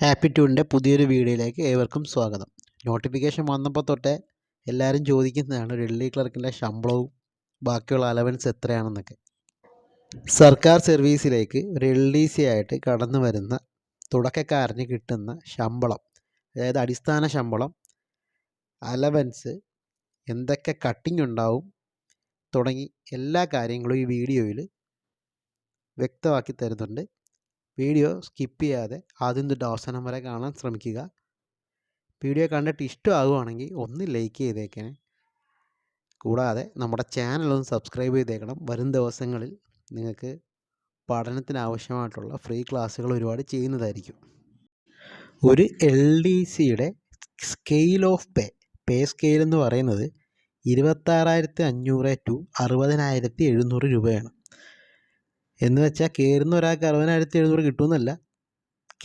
ട്യൂണിന്റെ പുതിയൊരു വീഡിയോയിലേക്ക് ഏവർക്കും സ്വാഗതം. നോട്ടിഫിക്കേഷൻ വന്നപ്പോൾ തൊട്ടേ എല്ലാവരും ചോദിക്കുന്നതാണ് ഡൽഹി ക്ലർക്കിന്റെ ശമ്പളവും ബാക്കിയുള്ള അലവൻസ് എത്രയാണെന്നൊക്കെ. സർക്കാർ സർവീസിലേക്ക് ഒരു എൽ ഡി സി ആയിട്ട് കടന്നു വരുന്ന തുടക്കക്കാരന് കിട്ടുന്ന ശമ്പളം അതായത് അടിസ്ഥാന ശമ്പളം അലവൻസ് എന്തൊക്കെ കട്ടിംഗ് ഉണ്ടാവും തുടങ്ങി എല്ലാ കാര്യങ്ങളും ഈ വീഡിയോയിൽ വ്യക്തമാക്കി തരുന്നുണ്ട്. വീഡിയോ സ്കിപ്പ് ചെയ്യാതെ ആദ്യം തൊട്ട് അവസാനം വരെ കാണാൻ ശ്രമിക്കുക. വീഡിയോ കണ്ടിട്ട് ഇഷ്ടമാകുവാണെങ്കിൽ ഒന്ന് ലൈക്ക് ചെയ്തേക്കണേ. കൂടാതെ നമ്മുടെ ചാനലൊന്ന് സബ്സ്ക്രൈബ് ചെയ്തേക്കണം. വരും ദിവസങ്ങളിൽ നിങ്ങൾക്ക് പഠനത്തിന് ആവശ്യമായിട്ടുള്ള ഫ്രീ ക്ലാസ്സുകൾ ഒരുപാട് ചെയ്യുന്നതായിരിക്കും. ഒരു എൽ ഡി സിയുടെ scale of pay pay scale എന്ന് പറയുന്നത് ഇരുപത്താറായിരത്തി അഞ്ഞൂറ് ടു അറുപതിനായിരത്തി എഴുന്നൂറ് രൂപയാണ്. എന്ന് വെച്ചാൽ കയറുന്ന ഒരാൾക്ക് അറുപതിനായിരത്തി എഴുന്നൂറ് കിട്ടുമെന്നല്ല.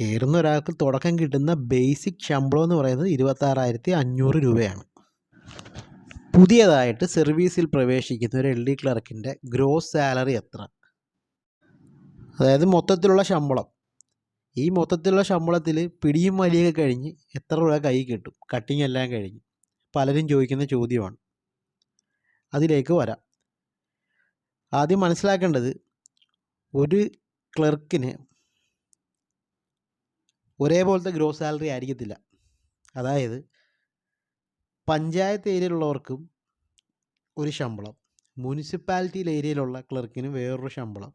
കയറുന്ന ഒരാൾക്ക് തുടക്കം കിട്ടുന്ന ബേസിക് ശമ്പളം എന്ന് പറയുന്നത് ഇരുപത്താറായിരത്തി അഞ്ഞൂറ് രൂപയാണ്. പുതിയതായിട്ട് സർവീസിൽ പ്രവേശിക്കുന്ന ഒരു എൽ ഡി ക്ലർക്കിന്റെ ഗ്രോസ് സാലറി എത്ര? അതായത് മൊത്തത്തിലുള്ള ശമ്പളം. ഈ മൊത്തത്തിലുള്ള ശമ്പളത്തിൽ പിടിയും വലിയൊക്കെ കഴിഞ്ഞ് എത്ര രൂപ കൈ കിട്ടും? കട്ടിങ് എല്ലാം കഴിഞ്ഞ്. പലരും ചോദിക്കുന്ന ചോദ്യമാണ്. അതിലേക്ക് വരാം. ആദ്യം മനസ്സിലാക്കേണ്ടത് ഒരു ക്ലർക്കിന് ഒരേപോലത്തെ ഗ്രോസ് സാലറി ആയിരിക്കത്തില്ല. അതായത് പഞ്ചായത്ത് ഏരിയയിലുള്ളവർക്കും ഒരു ശമ്പളം മുനിസിപ്പാലിറ്റിയിൽ ഏരിയയിലുള്ള ക്ലർക്കിന് വേറൊരു ശമ്പളം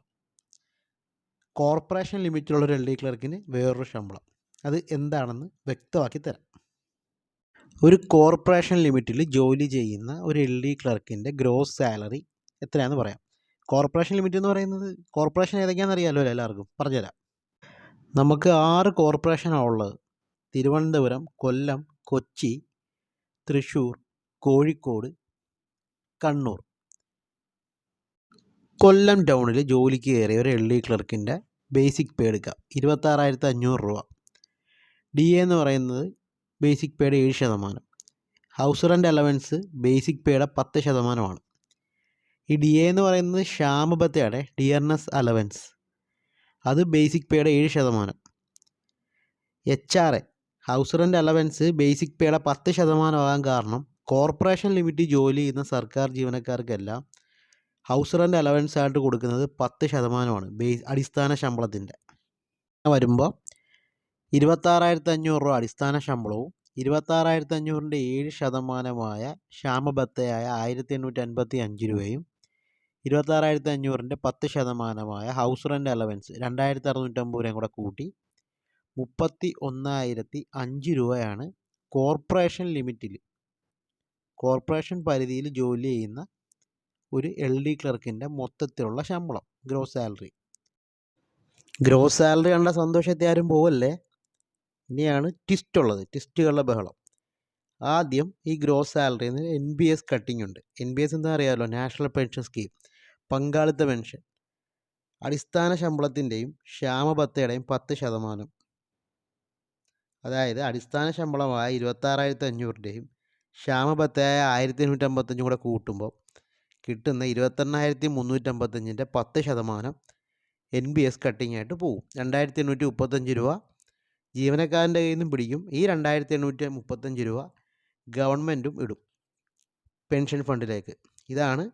കോർപ്പറേഷൻ ലിമിറ്റിലുള്ള ഒരു എൽ ഡി ക്ലർക്കിന് വേറൊരു ശമ്പളം. അത് എന്താണെന്ന് വ്യക്തമാക്കി തരാം. ഒരു കോർപ്പറേഷൻ ലിമിറ്റിൽ ജോലി ചെയ്യുന്ന ഒരു എൽ ഡി ക്ലർക്കിന്റെ ഗ്രോസ് സാലറി എത്രയാണെന്ന് പറയാം. കോർപ്പറേഷൻ ലിമിറ്റ് എന്ന് പറയുന്നത് കോർപ്പറേഷൻ ഏതൊക്കെയാണെന്ന് അറിയാമല്ലോ എല്ലാവർക്കും? പറഞ്ഞുതരാം. നമുക്ക് ആറ് കോർപ്പറേഷനാണ് ഉള്ളത്. തിരുവനന്തപുരം കൊല്ലം കൊച്ചി തൃശ്ശൂർ കോഴിക്കോട് കണ്ണൂർ. കൊല്ലം ടൗണിൽ ജോലിക്ക് കയറിയ ഒരു എൽ ഡി ക്ലർക്കിന്റെ ബേസിക് പേ എടുക്കാം. ഇരുപത്താറായിരത്തി അഞ്ഞൂറ് രൂപ. ഡി എ എന്ന് പറയുന്നത് ബേസിക് പേയുടെ ഏഴ് ശതമാനം. ഹൗസ് റെന്റ് അലവൻസ് ബേസിക് പേയുടെ പത്ത് ശതമാനമാണ്. ഈ ഡി എ എന്ന് പറയുന്നത് ക്ഷാമബത്തയുടെ ഡിയർനെസ് അലവൻസ് അത് ബേസിക് പേയുടെ ഏഴ് ശതമാനം. H R A house rent allowance basic പേയുടെ പത്ത് ശതമാനമാകാൻ കാരണം കോർപ്പറേഷൻ ലിമിറ്റ് ജോലി ചെയ്യുന്ന സർക്കാർ ജീവനക്കാർക്കെല്ലാം ഹൗസ് റെന്റ് അലവൻസ് ആയിട്ട് കൊടുക്കുന്നത് പത്ത് ശതമാനമാണ്. ബേസ് അടിസ്ഥാന ശമ്പളത്തിന്റെ. വരുമ്പോൾ ഇരുപത്താറായിരത്തി അഞ്ഞൂറ് രൂപ അടിസ്ഥാന ശമ്പളവും ഇരുപത്താറായിരത്തി അഞ്ഞൂറിന്റെ ഏഴ് ശതമാനമായ ക്ഷാമബത്തയായ ആയിരത്തി എണ്ണൂറ്റി അൻപത്തി അഞ്ച് രൂപയും ഇരുപത്താറായിരത്തി അഞ്ഞൂറിന്റെ പത്ത് ശതമാനമായ ഹൗസ് റെന്റ് അലവൻസ് രണ്ടായിരത്തി അറുന്നൂറ്റമ്പത് രൂപയും കൂടെ കൂട്ടി. മുപ്പത്തി ഒന്നായിരത്തി അഞ്ച് രൂപയാണ് കോർപ്പറേഷൻ ലിമിറ്റിൽ കോർപ്പറേഷൻ പരിധിയിൽ ജോലി ചെയ്യുന്ന ഒരു എൽ ഡി ക്ലർക്കിന്റെ മൊത്തത്തിലുള്ള ശമ്പളം ഗ്രോസ് സാലറി ഗ്രോസ് സാലറി കണ്ട സന്തോഷത്തെ ആരും പോവല്ലേ? ഇനിയാണ് ട്വിസ്റ്റ് ഉള്ളത് ട്വിസ്റ്റുകളുടെ ബഹളം. ആദ്യം ഈ ഗ്രോസ് സാലറിയിൽ നിന്ന് എൻ ബി എസ് കട്ടിംഗ് ഉണ്ട്. എൻ ബി എസ് എന്താ അറിയാമല്ലോ നാഷണൽ പെൻഷൻ സ്കീം പങ്കാളിത്ത പെൻഷൻ. അടിസ്ഥാന ശമ്പളത്തിന്റെയും ക്ഷാമബത്തയുടെയും പത്ത് ശതമാനം. അതായത് അടിസ്ഥാന ശമ്പളമായ ഇരുപത്താറായിരത്തി അഞ്ഞൂറിന്റെയും ക്ഷാമബത്തയായ ആയിരത്തി എണ്ണൂറ്റമ്പത്തഞ്ചും കൂടെ കൂട്ടുമ്പോൾ കിട്ടുന്ന ഇരുപത്തെണ്ണായിരത്തി മുന്നൂറ്റമ്പത്തഞ്ചിന്റെ പത്ത് ശതമാനം എൻ ബി എസ് കട്ടിങ് ആയിട്ട് പോകും രണ്ടായിരത്തി എണ്ണൂറ്റി മുപ്പത്തഞ്ച് രൂപ ജീവനക്കാരന്റെ കയ്യിൽ നിന്നും പിടിക്കും. ഈ രണ്ടായിരത്തി എണ്ണൂറ്റി മുപ്പത്തഞ്ച് രൂപ ഗവൺമെന്റും ഇടും പെൻഷൻ ഫണ്ടിലേക്ക്. ഇതാണ്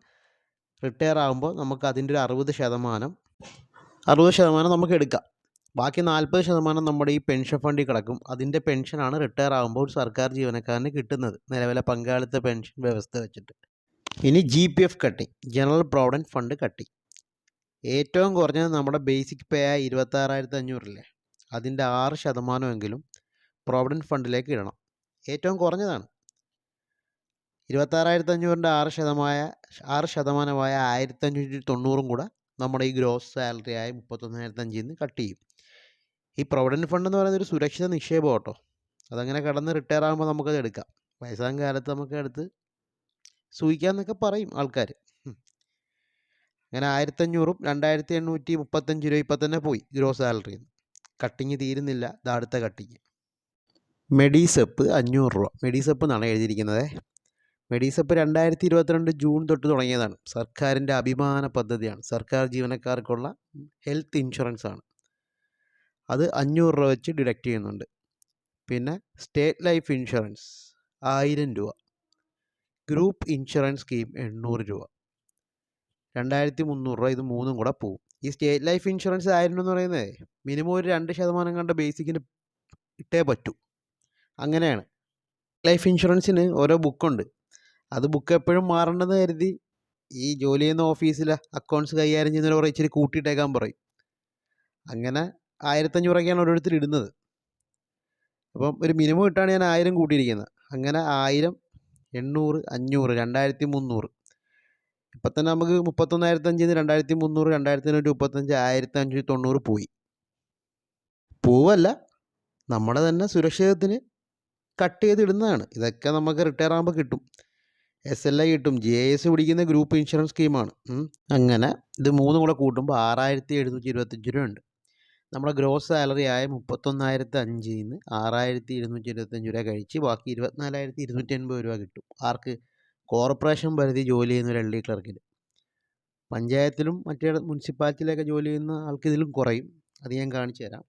റിട്ടയർ ആകുമ്പോൾ നമുക്ക് അതിന്റെ ഒരു അറുപത് ശതമാനം അറുപത് ശതമാനം നമുക്ക് എടുക്കാം. ബാക്കി നാൽപ്പത് ശതമാനം നമ്മുടെ ഈ പെൻഷൻ ഫണ്ടിൽ കിടക്കും. അതിന്റെ പെൻഷനാണ് റിട്ടയർ ആകുമ്പോൾ സർക്കാർ ജീവനക്കാരന് കിട്ടുന്നത്. നിലവിലെ പങ്കാളിത്ത പെൻഷൻ വ്യവസ്ഥ വെച്ചിട്ട്. ഇനി ജി പി എഫ് കട്ടി ജനറൽ പ്രോവിഡന്റ് ഫണ്ട് കട്ടി ഏറ്റവും കുറഞ്ഞത് നമ്മുടെ ബേസിക് പേ ആയ ഇരുപത്താറായിരത്തി അഞ്ഞൂറില്ലേ അതിന്റെ ആറ് ശതമാനമെങ്കിലും പ്രോവിഡന്റ് ഫണ്ടിലേക്ക് ഇടണം. ഏറ്റവും കുറഞ്ഞതാണ്. ഇരുപത്താറായിരത്തി അഞ്ഞൂറിന്റെ ആറ് ശതമായ ആറ് ശതമാനമായ ആയിരത്തി അഞ്ഞൂറ്റി തൊണ്ണൂറും കൂടെ നമ്മുടെ ഈ ഗ്രോസ് സാലറി ആയ മുപ്പത്തൊന്നായിരത്തി അഞ്ചിൽ നിന്ന് കട്ട് ചെയ്യും. ഈ പ്രൊവിഡന്റ് ഫണ്ട് എന്ന് പറയുന്നത് ഒരു സുരക്ഷിത നിക്ഷേപം കേട്ടോ. അതങ്ങനെ കടന്ന് റിട്ടയർ ആകുമ്പോൾ നമുക്കത് എടുക്കാം. വയസ്സാം കാലത്ത് നമുക്ക് എടുത്ത് സൂഹിക്കാമെന്നൊക്കെ പറയും ആൾക്കാർ അങ്ങനെ ആയിരത്തഞ്ഞൂറും രണ്ടായിരത്തി എണ്ണൂറ്റി മുപ്പത്തഞ്ച് രൂപ ഇപ്പം തന്നെ പോയി ഗ്രോസ് സാലറി കട്ടിങ് തീരുന്നില്ല. ഇത് അടുത്ത കട്ടിങ്. മെഡീസെപ്പ് അഞ്ഞൂറ് രൂപ. മെഡീസെപ്പ് എന്നാണ് എഴുതിയിരിക്കുന്നത്. മെഡീസെപ്പ് രണ്ടായിരത്തി ഇരുപത്തിരണ്ട് ജൂൺ തൊട്ട് തുടങ്ങിയതാണ്. സർക്കാരിന്റെ അഭിമാന പദ്ധതിയാണ്. സർക്കാർ ജീവനക്കാർക്കുള്ള ഹെൽത്ത് ഇൻഷുറൻസ് ആണ് അത് അഞ്ഞൂറ് രൂപ വെച്ച് ഡിഡക്റ്റ് ചെയ്യുന്നുണ്ട്. പിന്നെ സ്റ്റേറ്റ് ലൈഫ് ഇൻഷുറൻസ് ആയിരം രൂപ. ഗ്രൂപ്പ് ഇൻഷുറൻസ് സ്കീം എണ്ണൂറ് രൂപ. രണ്ടായിരത്തി മുന്നൂറ് രൂപ ഇത് മൂന്നും കൂടെ പോവും. ഈ സ്റ്റേറ്റ് ലൈഫ് ഇൻഷുറൻസ് ആയിരം എന്ന് പറയുന്നത് മിനിമം ഒരു രണ്ട് ശതമാനം കണ്ട ബേസിക്കിന് ഇട്ടേ പറ്റൂ. അങ്ങനെയാണ്. ലൈഫ് ഇൻഷുറൻസിന് ഓരോ ബുക്കുണ്ട്. അത് ബുക്ക് എപ്പോഴും മാറണമെന്ന് കരുതി ഈ ജോലി ചെയ്യുന്ന ഓഫീസിലെ അക്കൗണ്ട്സ് കൈകാര്യം ചെയ്യുന്നവർ പറയും ഇച്ചിരി കൂട്ടിയിട്ടേക്കാൻ പറയും. അങ്ങനെ ആയിരത്തഞ്ഞൂറൊക്കെയാണ് ഓരോരുത്തർ ഇടുന്നത്. അപ്പം ഒരു മിനിമം ഇട്ടാണ് ഞാൻ ആയിരം കൂട്ടിയിരിക്കുന്നത്. അങ്ങനെ ആയിരം എണ്ണൂറ് അഞ്ഞൂറ് രണ്ടായിരത്തി മുന്നൂറ് ഇപ്പം തന്നെ നമുക്ക് മുപ്പത്തൊന്നായിരത്തഞ്ചിൽ നിന്ന് രണ്ടായിരത്തി മുന്നൂറ് രണ്ടായിരത്തി അഞ്ഞൂറ്റി മുപ്പത്തഞ്ച് ആയിരത്തി അഞ്ഞൂറ്റി തൊണ്ണൂറ് പോയി. പോവല്ല. നമ്മുടെ തന്നെ സുരക്ഷിതത്തിന് കട്ട് ചെയ്തിടുന്നതാണ് ഇതൊക്കെ നമുക്ക് റിട്ടയർ ആകുമ്പോൾ കിട്ടും. എസ് എൽ ഐ കിട്ടും. ജി എസ് പിടിക്കുന്ന ഗ്രൂപ്പ് ഇൻഷുറൻസ് സ്കീമാണ്. അങ്ങനെ ഇത് മൂന്നും കൂടെ കൂട്ടുമ്പോൾ ആറായിരത്തി എഴുന്നൂറ്റി ഇരുപത്തഞ്ച് രൂപ ഉണ്ട് നമ്മുടെ ഗ്രോസ് സാലറി ആയ മുപ്പത്തൊന്നായിരത്തി അഞ്ചിൽ നിന്ന് ആറായിരത്തി ഇരുന്നൂറ്റി ഇരുപത്തഞ്ച് രൂപ കഴിച്ച് ബാക്കി ഇരുപത്തിനാലായിരത്തി ഇരുന്നൂറ്റി എൺപത് രൂപ കിട്ടും. ആർക്ക്? കോർപ്പറേഷൻ പരിധി ജോലി ചെയ്യുന്ന ഒരു എൽ ഡി ക്ലർക്കിന് പഞ്ചായത്തിലും മറ്റേ മുനിസിപ്പാലിറ്റിയിലൊക്കെ ജോലി ചെയ്യുന്ന ആൾക്ക് ഇതിലും കുറയും. അത് ഞാൻ കാണിച്ചു തരാം.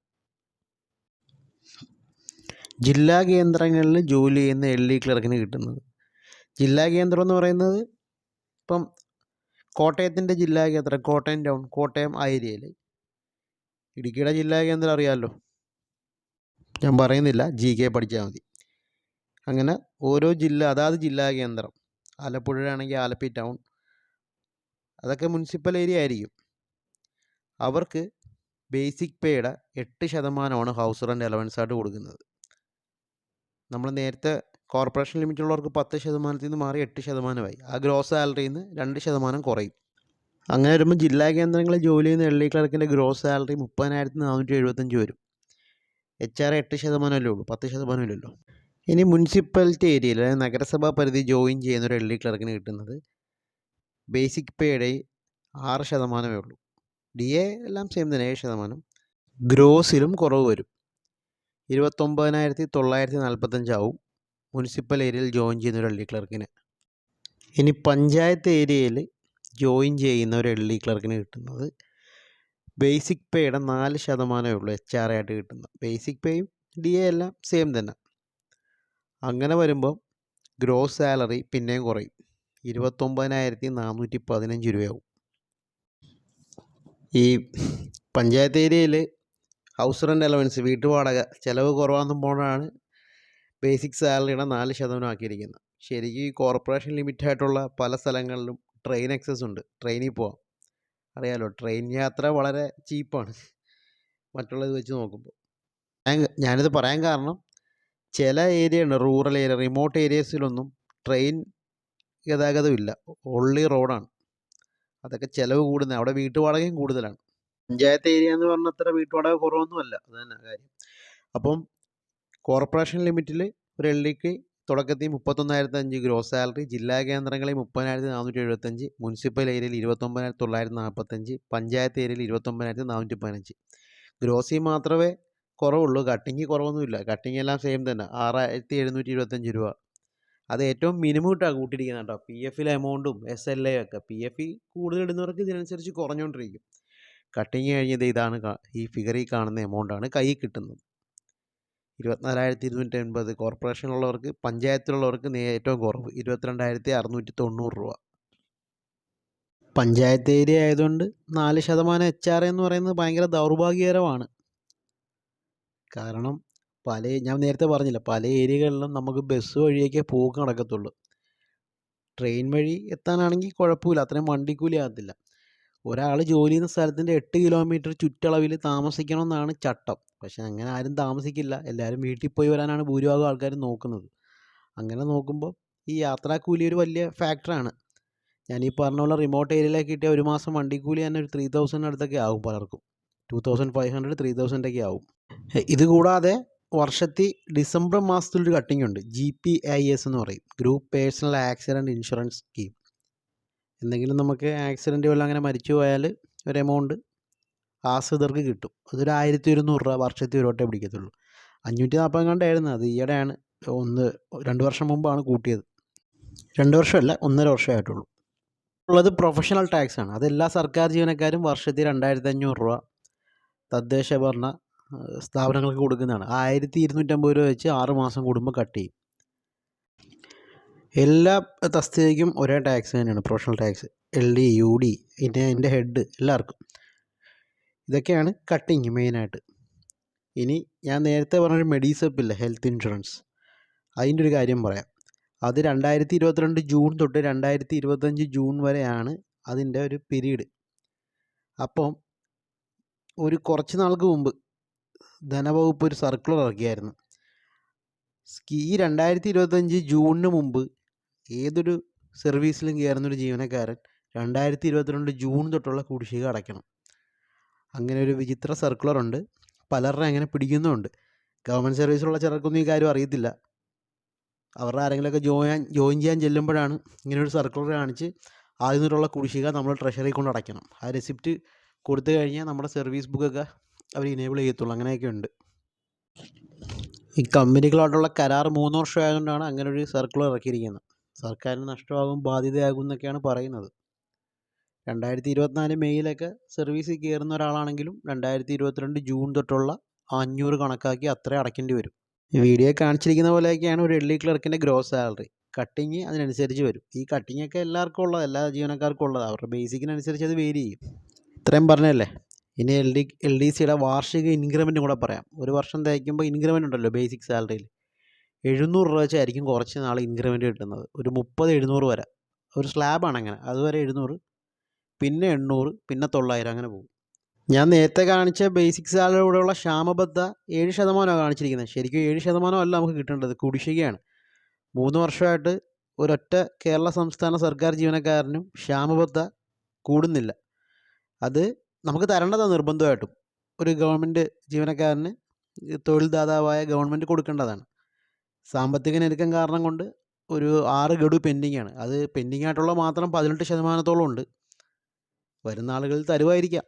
ജില്ലാ കേന്ദ്രങ്ങളിൽ ജോലി ചെയ്യുന്ന എൽ ഡി ക്ലർക്കിന് കിട്ടുന്നത് ജില്ലാ കേന്ദ്രം എന്ന് പറയുന്നത് ഇപ്പം കോട്ടയത്തിന്റെ ജില്ലാ കേന്ദ്രം കോട്ടയം ടൗൺ കോട്ടയം ആ ഏരിയയിൽ. ഇടുക്കിയുടെ ജില്ലാ കേന്ദ്രം അറിയാമല്ലോ ഞാൻ പറയുന്നില്ല ജി കെ പഠിച്ചാൽ മതി. അങ്ങനെ ഓരോ ജില്ല അതാത് ജില്ലാ കേന്ദ്രം ആലപ്പുഴയാണെങ്കിൽ ആലപ്പി ടൗൺ അതൊക്കെ മുനിസിപ്പൽ ഏരിയ ആയിരിക്കും. അവർക്ക് ബേസിക് പേയുടെ എട്ട് ശതമാനമാണ് ഹൗസ് റെന്റ് അലവൻസ് ആയിട്ട് കൊടുക്കുന്നത്. നമ്മൾ നേരത്തെ കോർപ്പറേഷൻ ലിമിറ്റുള്ളവർക്ക് പത്ത് ശതമാനത്തിൽ നിന്ന് മാറി എട്ട് ശതമാനമായി. ആ ഗ്രോസ് സാലറിയിൽ നിന്ന് രണ്ട് ശതമാനം കുറയും. അങ്ങനെ വരുമ്പോൾ ജില്ലാ കേന്ദ്രങ്ങളിൽ ജോലി ചെയ്യുന്ന എൽ ഡി ക്ലർക്കിന്റെ ഗ്രോസ് സാലറി മുപ്പതിനായിരത്തി നാനൂറ്റി എഴുപത്തഞ്ച് വരും. എച്ച് ആർ എട്ട് ശതമാനമല്ലേ ഉള്ളൂ പത്ത് ശതമാനമില്ലല്ലോ. ഇനി മുനിസിപ്പാലിറ്റി ഏരിയയിൽ അതായത് നഗരസഭാ പരിധി ജോയിൻ ചെയ്യുന്ന ഒരു എൽ ഡി ക്ലർക്കിന് കിട്ടുന്നത് ബേസിക് പേയുടെ ആറ് ശതമാനമേ ഉള്ളൂ. ഡി എ എല്ലാം സെയിം തന്നെ ഏഴ് ശതമാനം. ഗ്രോസിലും കുറവ് വരും. ഇരുപത്തൊമ്പതിനായിരത്തി തൊള്ളായിരത്തി നാൽപ്പത്തഞ്ചാവും മുനിസിപ്പൽ ഏരിയയിൽ ജോയിൻ ചെയ്യുന്ന ഒരു എൽ ഡി ക്ലർക്കിന് ഇനി പഞ്ചായത്ത് ഏരിയയിൽ ജോയിൻ ചെയ്യുന്ന ഒരു എൽ ഡി ക്ലർക്കിന് കിട്ടുന്നത് ബേസിക് പേയുടെ നാല് ശതമാനമേ ഉള്ളൂ എച്ച് ആർ ആയിട്ട് കിട്ടുന്നത് ബേസിക് പേയും ഡി എ എല്ലാം സെയിം തന്നെ. അങ്ങനെ വരുമ്പോൾ ഗ്രോസ് സാലറി പിന്നെയും കുറയും. ഇരുപത്തൊമ്പതിനായിരത്തി നാനൂറ്റി പതിനഞ്ച് രൂപയാവും. ഈ പഞ്ചായത്ത് ഏരിയയിൽ ഹൗസ് റെന്റ് അലവൻസ് വീട്ടുവാടക ചിലവ് കുറവാകുമ്പോഴാണ് ബേസിക് സാലറിയുടെ നാല് ശതമാനം ആക്കിയിരിക്കുന്നത് ശരിക്കും ഈ കോർപ്പറേഷൻ ലിമിറ്റ് ആയിട്ടുള്ള പല സ്ഥലങ്ങളിലും ട്രെയിൻ ആക്സസ് ഉണ്ട്. ട്രെയിനിൽ പോവാം. അറിയാലോ ട്രെയിൻ യാത്ര വളരെ ചീപ്പാണ്. മറ്റുള്ളത് വെച്ച് നോക്കുമ്പോൾ. ഞാനിത് പറയാൻ കാരണം ചില ഏരിയ ഉണ്ട് റൂറൽ ഏരിയ റിമോട്ട് ഏരിയസിലൊന്നും ട്രെയിൻ ഗതാഗതമില്ല ഒള്ളി റോഡാണ്. അതൊക്കെ ചിലവ് കൂടുന്നത് അവിടെ വീട്ടുവാടകയും കൂടുതലാണ്. പഞ്ചായത്ത് ഏരിയ എന്ന് പറഞ്ഞാൽ അത്ര വീട്ടുവാടക കുറവൊന്നുമല്ല അത് തന്നെ കാര്യം. അപ്പം കോർപ്പറേഷൻ ലിമിറ്റിൽ ഒരു എൽ ഡിക്ക് തുടക്കത്തിൽ മുപ്പത്തൊന്നായിരത്തി അഞ്ച് ഗ്രോസ് സാലറി ജില്ലാ കേന്ദ്രങ്ങളിൽ മുപ്പതിനായിരത്തി നാനൂറ്റി എഴുപത്തഞ്ച് മുനിസിപ്പൽ ഏരിയയിൽ ഇരുപത്തൊമ്പതിനായിരത്തി തൊള്ളായിരത്തി നാൽപ്പത്തഞ്ച് പഞ്ചായത്ത് ഏരിയയിൽ ഇരുപത്തൊമ്പതിനായിരത്തി നാനൂറ്റി പതിനഞ്ച്. ഗ്രോസി മാത്രമേ കുറവുള്ളൂ കട്ടിങ് കുറവൊന്നുമില്ല. കട്ടിങ് എല്ലാം സെയിം തന്നെ ആറായിരത്തി എഴുന്നൂറ്റി ഇരുപത്തഞ്ച് രൂപ. അത് ഏറ്റവും മിനിമം ഇട്ടാണ് കൂട്ടിയിരിക്കുന്നത് കേട്ടോ. പി എഫിലെ എമൗണ്ടും എസ് എൽ എ ഒക്കെ. പി എഫ് കൂടുതൽ ഇടുന്നവർക്ക് ഇതിനനുസരിച്ച് കുറഞ്ഞുകൊണ്ടിരിക്കും കട്ടിങ് കഴിഞ്ഞത് ഇതാണ് ഈ ഫിഗറിൽ കാണുന്ന എമൗണ്ടാണ് കയ്യിൽ കിട്ടുന്നത്. ഇരുപത്തിനാലായിരത്തി ഇരുന്നൂറ്റി എൺപത് കോർപ്പറേഷനിലുള്ളവർക്ക് പഞ്ചായത്തിലുള്ളവർക്ക് ഏറ്റവും കുറവ്. ഇരുപത്തിരണ്ടായിരത്തി അറുന്നൂറ്റി തൊണ്ണൂറ് രൂപ. പഞ്ചായത്ത് ഏരിയ ആയതുകൊണ്ട് നാല് ശതമാനം എച്ച് ആർ എന്ന് പറയുന്നത് ഭയങ്കര ദൗർഭാഗ്യകരമാണ്. കാരണം പല ഞാൻ നേരത്തെ പറഞ്ഞില്ല പല ഏരിയകളിലും നമുക്ക് ബസ് വഴിയൊക്കെ പോക്ക് നടക്കത്തുള്ളൂ. ട്രെയിൻ വഴി എത്താനാണെങ്കിൽ കുഴപ്പമില്ല അത്രയും വണ്ടിക്കൂലി ആകത്തില്ല. ഒരാൾ ജോലി ചെയ്യുന്ന സ്ഥലത്തിന്റെ എട്ട് കിലോമീറ്റർ ചുറ്റളവിൽ താമസിക്കണമെന്നാണ് ചട്ടം. പക്ഷെ അങ്ങനെ ആരും താമസിക്കില്ല. എല്ലാവരും വീട്ടിൽ പോയി വരാനാണ് ഭൂരിഭാഗം ആൾക്കാരും നോക്കുന്നത്. അങ്ങനെ നോക്കുമ്പോൾ ഈ യാത്രാക്കൂലി ഒരു വലിയ ഫാക്ടറാണ് ഞാൻ ഈ പറഞ്ഞ പോലെ റിമോട്ട് ഏരിയയിലേക്ക് കിട്ടിയ ഒരു മാസം വണ്ടിക്കൂലി തന്നെ ഒരു ത്രീ തൗസൻഡ് അടുത്തൊക്കെ ആവും പലർക്കും. Two thousand five hundred three thousand ഒക്കെ ആവും. ഹെ, ഇത് കൂടാതെ വർഷത്തിൽ ഡിസംബർ മാസത്തിലൊരു കട്ടിംഗ് ഉണ്ട്. ജി പി ഐ എസ് എന്ന് പറയും. Group personal accident insurance scheme എന്തെങ്കിലും നമുക്ക് ആക്സിഡന്റ് വല്ല അങ്ങനെ മരിച്ചു പോയാൽ ഒരു എമൗണ്ട് ആശ്രിതർക്ക് കിട്ടും. അതൊരു ആയിരത്തി ഒരുന്നൂറ് രൂപ വർഷത്തിൽ ഒരു വട്ടേ പിടിക്കത്തുള്ളൂ. അഞ്ഞൂറ്റി നാൽപ്പത് കണ്ടായിരുന്നു. അത് ഈയിടെയാണ് ഒന്ന് രണ്ട് വർഷം മുമ്പാണ് കൂട്ടിയത്. രണ്ട് വർഷമല്ല ഒന്നര വർഷമായിട്ടുള്ളൂ ഉള്ളത് പ്രൊഫഷണൽ ടാക്സ് ആണ്. അത് എല്ലാ സർക്കാർ ജീവനക്കാരും വർഷത്തിൽ രണ്ടായിരത്തി അഞ്ഞൂറ് രൂപ തദ്ദേശ ഭരണ സ്ഥാപനങ്ങൾക്ക് കൊടുക്കുന്നതാണ്. ആയിരത്തി ഇരുന്നൂറ്റമ്പത് രൂപ വെച്ച് ആറ് മാസം കൂടുമ്പോൾ കട്ട് ചെയ്യും. എല്ലാ തസ്തികയ്ക്കും ഒരേ ടാക്സ് തന്നെയാണ്. Professional tax. L D U D പിന്നെ അതിന്റെ ഹെഡ് എല്ലാവർക്കും. ഇതൊക്കെയാണ് കട്ടിങ് മെയിനായിട്ട്. ഇനി ഞാൻ നേരത്തെ പറഞ്ഞൊരു മെഡിസപ്പ് ഇല്ല ഹെൽത്ത് ഇൻഷുറൻസ് അതിന്റെ ഒരു കാര്യം പറയാം. അത് രണ്ടായിരത്തി ഇരുപത്തിരണ്ട് ജൂൺ തൊട്ട് രണ്ടായിരത്തി ഇരുപത്തഞ്ച് ജൂൺ വരെയാണ് അതിന്റെ ഒരു പീരീഡ് അപ്പം ഒരു കുറച്ച് നാൾക്ക് മുമ്പ് ധനവകുപ്പ് ഒരു സർക്കുലർ ഇറക്കിയായിരുന്നു. ഈ രണ്ടായിരത്തി ഇരുപത്തഞ്ച് ജൂണിന് മുമ്പ് ഏതൊരു സർവീസിലും കയറുന്നൊരു ജീവനക്കാരൻ രണ്ടായിരത്തി ഇരുപത്തിരണ്ട് ജൂൺ തൊട്ടുള്ള കുടിശ്ശിക അടയ്ക്കണം. അങ്ങനെ ഒരു വിചിത്ര സർക്കുലർ ഉണ്ട്. പലരുടെ അങ്ങനെ പിടിക്കുന്നുമുണ്ട്. ഗവൺമെന്റ് സർവീസിലുള്ള ചിലർക്കൊന്നും ഈ കാര്യം അറിയത്തില്ല. അവരുടെ ആരെങ്കിലുമൊക്കെ ജോയിൻ ജോയിൻ ചെയ്യാൻ ചെല്ലുമ്പോഴാണ് ഒരു സർക്കുലർ കാണിച്ച് ആദ്യം തൊട്ടുള്ള കുടിശ്ശിക നമ്മൾ ട്രഷറി കൊണ്ട് അടയ്ക്കണം. ആ റെസിപ്റ്റ് കൊടുത്തു കഴിഞ്ഞാൽ നമ്മുടെ സർവീസ് ബുക്കൊക്കെ അവർ ഇനേബിൾ ചെയ്യത്തുള്ളൂ. അങ്ങനെയൊക്കെ ഉണ്ട്. ഈ കമ്പനികളോടുള്ള കരാർ മൂന്ന് വർഷമായതുകൊണ്ടാണ് അങ്ങനെ ഒരു സർക്കുലർ ഇറക്കിയിരിക്കുന്നത്. സർക്കാരിന് നഷ്ടമാകും ബാധ്യതയാകും എന്നൊക്കെയാണ് പറയുന്നത്. രണ്ടായിരത്തി ഇരുപത്തിനാല് മെയ്യിലൊക്കെ സർവീസിൽ കയറുന്ന ഒരാളാണെങ്കിലും രണ്ടായിരത്തി ഇരുപത്തിരണ്ട് ജൂൺ തൊട്ടുള്ള അഞ്ഞൂറ് കണക്കാക്കി അത്ര അടയ്ക്കേണ്ടി വരും. വീഡിയോ കാണിച്ചിരിക്കുന്ന പോലെയൊക്കെയാണ് ഒരു എൽഡി ക്ലർക്കിന്റെ ഗ്രോസ് സാലറി കട്ടിങ് അതിനനുസരിച്ച് വരും. ഈ കട്ടിങ് ഒക്കെ എല്ലാവർക്കും ഉള്ളത് എല്ലാ ജീവനക്കാർക്കും ഉള്ളത്. അവരുടെ ബേസിക്കിനനുസരിച്ച് അത് വേരി ചെയ്യും. ഇത്രയും പറഞ്ഞല്ലേ ഇനി എൽ ഡി എൽ ഡി സിയുടെ വാർഷിക ഇൻക്രിമെന്റും കൂടെ പറയാം. ഒരു വർഷം തയ്ക്കുമ്പോൾ ഇൻക്രിമെന്റ് ഉണ്ടല്ലോ ബേസിക് സാലറിയിൽ എഴുന്നൂറ് രൂപ വെച്ചായിരിക്കും കുറച്ച് നാൾ ഇൻക്രിമെന്റ് കിട്ടുന്നത്. ഒരു മുപ്പത് എഴുന്നൂറ് വരെ. ഒരു സ്ലാബാണ് അങ്ങനെ. അതുവരെ എഴുന്നൂറ് പിന്നെ എണ്ണൂറ് പിന്നെ തൊള്ളായിരം അങ്ങനെ പോകും. ഞാൻ നേരത്തെ കാണിച്ച ബേസിക് സാലറിയോടെയുള്ള ക്ഷാമബദ്ധ ഏഴ് ശതമാനമാണ് കാണിച്ചിരിക്കുന്നത്. ശരിക്കും ഏഴ് ശതമാനമല്ല നമുക്ക് കിട്ടേണ്ടത്. കുടിശ്ശികയാണ്. മൂന്ന് വർഷമായിട്ട് ഒരൊറ്റ കേരള സംസ്ഥാന സർക്കാർ ജീവനക്കാരനും ക്ഷാമബദ്ധ കൂടുന്നില്ല. അത് നമുക്ക് തരേണ്ടതാണ് നിർബന്ധമായിട്ടും ഒരു ഗവൺമെന്റ് ജീവനക്കാരന് തൊഴിൽദാതാവായ ഗവൺമെന്റ് കൊടുക്കേണ്ടതാണ്. സാമ്പത്തിക ഞെരുക്കം കാരണം കൊണ്ട് ഒരു ആറ് ഗഡു പെൻഡിങ്ങാണ് അത് പെൻഡിങ് ആയിട്ടുള്ള മാത്രം പതിനെട്ട് ശതമാനത്തോളം ഉണ്ട്. വരുന്ന ആളുകളിൽ തരുമായിരിക്കാം.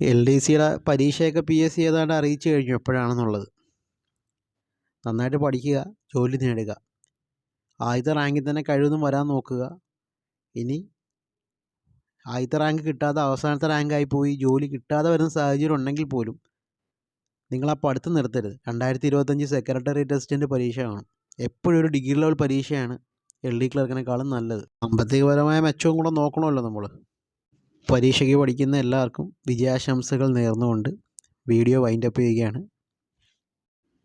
എൽ ഡി സിയുടെ പരീക്ഷയൊക്കെ പി എസ് സി ഏതാണ്ട് അറിയിച്ചു കഴിഞ്ഞു എപ്പോഴാണെന്നുള്ളത്. നന്നായിട്ട് പഠിക്കുക ജോലി നേടുക. ആദ്യത്തെ റാങ്കിൽ തന്നെ കഴിവതും വരാൻ നോക്കുക. ഇനി ആദ്യത്തെ റാങ്ക് കിട്ടാതെ അവസാനത്തെ റാങ്കായി പോയി ജോലി കിട്ടാതെ വരുന്ന സാഹചര്യം ഉണ്ടെങ്കിൽ പോലും നിങ്ങൾ ആ പഠിത്തം നിർത്തരുത്. രണ്ടായിരത്തി ഇരുപത്തഞ്ച് സെക്രട്ടറി ടെസ്റ്റിന്റെ പരീക്ഷ കാണും. എപ്പോഴും ഒരു ഡിഗ്രി ലെവൽ പരീക്ഷയാണ് എൽ ഡി ക്ലർക്കിനേക്കാളും നല്ലത്. സാമ്പത്തികപരമായ മെച്ചവും കൂടെ നോക്കണമല്ലോ നമ്മൾ. പരീക്ഷയ്ക്ക് പഠിക്കുന്ന എല്ലാവർക്കും വിജയാശംസകൾ നേർന്നുകൊണ്ട് വീഡിയോ വൈൻഡപ്പ് ചെയ്യുകയാണ്.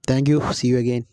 Thank you see you again